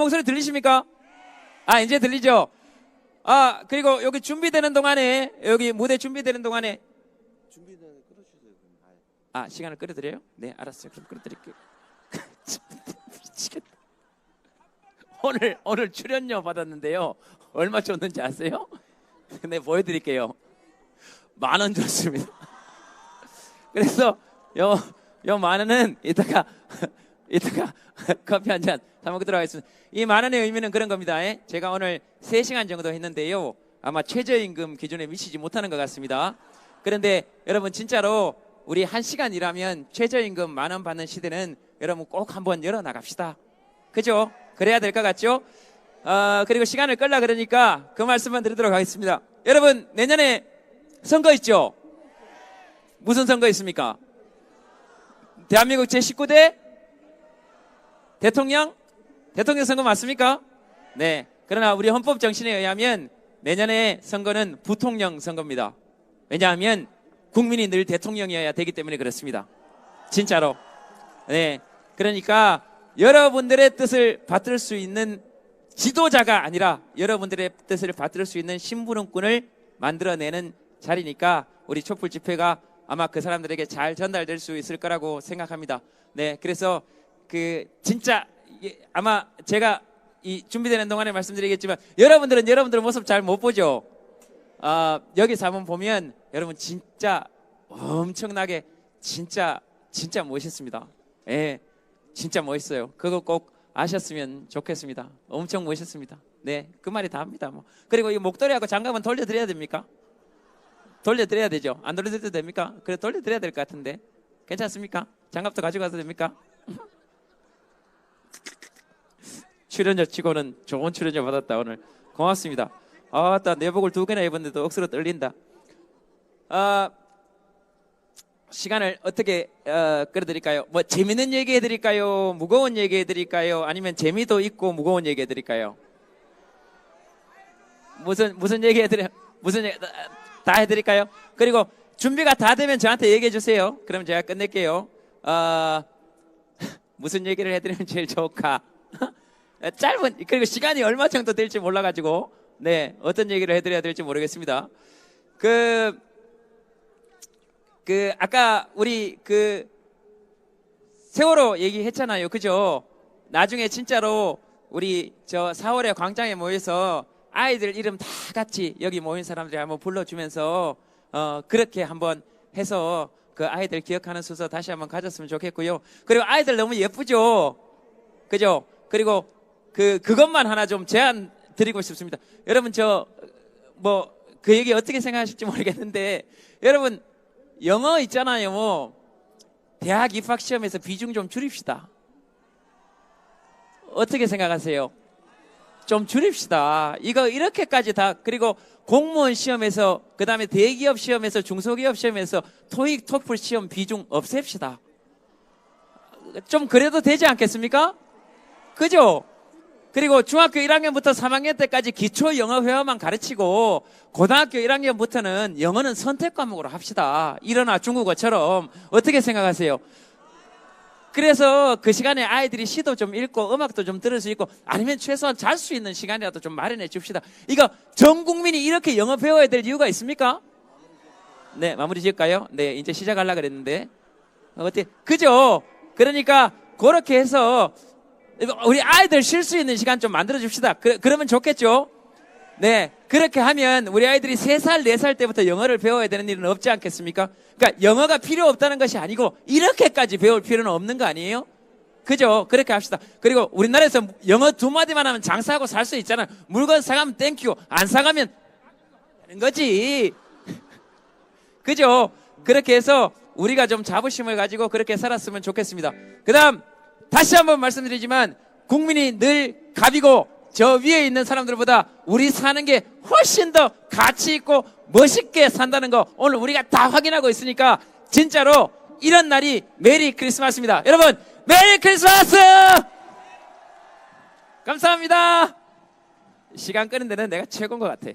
목소리 들리십니까? 아, 이제 들리죠? 아, 그리고 여기 준비되는 동안에, 여기 무대 준비되는 동안에, 준비되는 끌어주세요. 그럼. 아예. 아, 시간을 끌어드려요? 네, 알았어요. 그럼 끌어드릴게요. 미치겠다. 오늘, 오늘 출연료 받았는데요. 얼마 줬는지 아세요? 네, 보여드릴게요. 만 원 줬습니다. 그래서, 요, 요 만 원은 이따가, 이따가 커피 한 잔 사 먹도록 하겠습니다. 이 만 원의 의미는 그런 겁니다. 예? 제가 오늘 3시간 정도 했는데요. 아마 최저임금 기준에 미치지 못하는 것 같습니다. 그런데 여러분 진짜로 우리 한 시간 일하면 최저임금 만 원 받는 시대는 여러분 꼭 한번 열어 나갑시다. 그죠? 그래야 될 것 같죠? 어, 그리고 시간을 끌라 그러니까 그 말씀만 드리도록 하겠습니다. 여러분 내년에 선거 있죠? 무슨 선거 있습니까? 대한민국 제19대 대통령? 대통령 선거 맞습니까? 네. 그러나 우리 헌법 정신에 의하면 내년에 선거는 부통령 선거입니다. 왜냐하면 국민이 늘 대통령이어야 되기 때문에 그렇습니다. 진짜로. 네. 그러니까 여러분들의 뜻을 받들 수 있는 지도자가 아니라 여러분들의 뜻을 받들 수 있는 심부름꾼을 만들어내는 자리니까 우리 촛불 집회가 아마 그 사람들에게 잘 전달될 수 있을 거라고 생각합니다. 네, 그래서 그 진짜 아마 제가 이 준비되는 동안에 말씀드리겠지만 여러분들은 여러분들 모습 잘 못 보죠. 아, 여기서 한번 보면 여러분 진짜 엄청나게 진짜 진짜 멋있습니다. 예, 진짜 멋있어요. 그거 꼭 아셨으면 좋겠습니다. 엄청 멋있습니다. 네, 그 말이 다 합니다. 뭐 그리고 이 목도리하고 장갑은 돌려드려야 됩니까? 돌려드려야 되죠. 안 돌려드려도 됩니까? 그래 돌려드려야 될 것 같은데 괜찮습니까? 장갑도 가져가도 됩니까? 출연료 치고는 좋은 출연료 받았다 오늘 고맙습니다. 아따 내복을 두 개나 입었는데도 억수로 떨린다. 아 시간을 어떻게 어, 끌어드릴까요? 뭐 재밌는 얘기 해드릴까요? 무거운 얘기 해드릴까요? 아니면 재미도 있고 무거운 얘기 해드릴까요? 무슨 무슨 얘기 해드려? 무슨 얘기, 다 해드릴까요? 그리고 준비가 다 되면 저한테 얘기해 주세요. 그럼 제가 끝낼게요. 어, 무슨 얘기를 해드리면 제일 좋을까? 짧은 그리고 시간이 얼마 정도 될지 몰라가지고 네 어떤 얘기를 해드려야 될지 모르겠습니다. 그, 그 아까 우리 그 세월호 얘기했잖아요, 그죠? 나중에 진짜로 우리 저 4월에 광장에 모여서 아이들 이름 다 같이 여기 모인 사람들이 한번 불러주면서 어 그렇게 한번 해서 그 아이들 기억하는 순서 다시 한번 가졌으면 좋겠고요. 그리고 아이들 너무 예쁘죠, 그죠? 그리고 그 그것만 하나 좀 제안 드리고 싶습니다. 여러분 저 뭐 그 얘기 어떻게 생각하실지 모르겠는데 여러분 영어 있잖아요. 대학 입학 시험에서 비중 좀 줄입시다. 어떻게 생각하세요? 좀 줄입시다. 이거 이렇게까지 다 그리고 공무원 시험에서 그다음에 대기업 시험에서 중소기업 시험에서 토익 토플 시험 비중 없앱시다. 좀 그래도 되지 않겠습니까? 그죠? 그리고 중학교 1학년부터 3학년 때까지 기초 영어 회화만 가르치고 고등학교 1학년부터는 영어는 선택 과목으로 합시다. 일어나 중국어처럼 어떻게 생각하세요? 그래서 그 시간에 아이들이 시도 좀 읽고 음악도 좀 들을 수 있고 아니면 최소한 잘 수 있는 시간이라도 좀 마련해 줍시다. 이거 전 국민이 이렇게 영어 배워야 될 이유가 있습니까? 네, 마무리 지을까요? 네, 이제 시작하려고 그랬는데. 어때? 그죠? 그러니까 그렇게 해서 우리 아이들 쉴 수 있는 시간 좀 만들어 줍시다. 그, 그러면 좋겠죠? 네. 그렇게 하면 우리 아이들이 3살, 4살 때부터 영어를 배워야 되는 일은 없지 않겠습니까? 그러니까 영어가 필요 없다는 것이 아니고 이렇게까지 배울 필요는 없는 거 아니에요? 그죠? 그렇게 합시다. 그리고 우리나라에서 영어 두 마디만 하면 장사하고 살 수 있잖아요. 물건 사가면 땡큐, 안 사가면 하는 거지. 그죠? 그렇게 해서 우리가 좀 자부심을 가지고 그렇게 살았으면 좋겠습니다. 그 다음, 다시 한번 말씀드리지만, 국민이 늘 갑이고, 저 위에 있는 사람들보다 우리 사는 게 훨씬 더 가치 있고 멋있게 산다는 거 오늘 우리가 다 확인하고 있으니까 진짜로 이런 날이 메리 크리스마스입니다. 여러분, 메리 크리스마스! 감사합니다. 시간 끄는 데는 내가 최고인 것 같아.